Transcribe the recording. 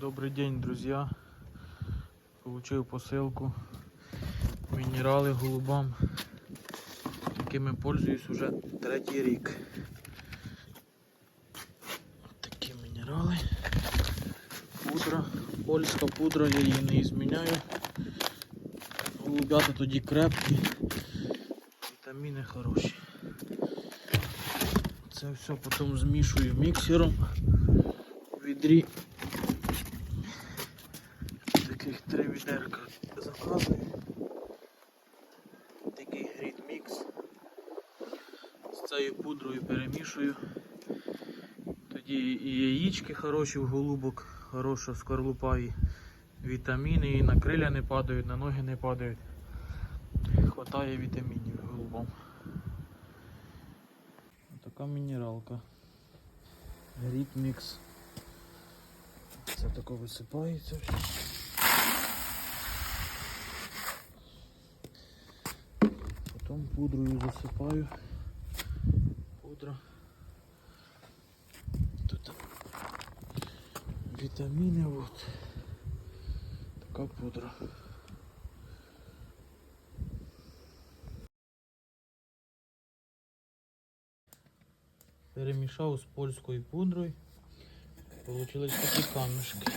Добрый день, друзья. Получив посилку. Мінерали голубам. Такими пользуюсь уже третій рік. Такі мінерали. Пудра. Польська пудра, я її не зміняю. Голубята тоді крепкі. Вітаміни хороші. Це все потім змішую міксером відрі. Таких три відерка заказую. Такий грід мікс. З цією пудрою перемішую. Тоді і яєчки хороші в голубок, хороша скорлупа і вітаміни, і на криля не падають, на ноги не падають. Хватає вітамінів голубам. Така мінералка. Грід мікс. Це тако висипається Потім пудрою засипаю. Пудра. Тут вітаміни от. Така пудра. Перемішав з польською пудрою. Получились такі камешки.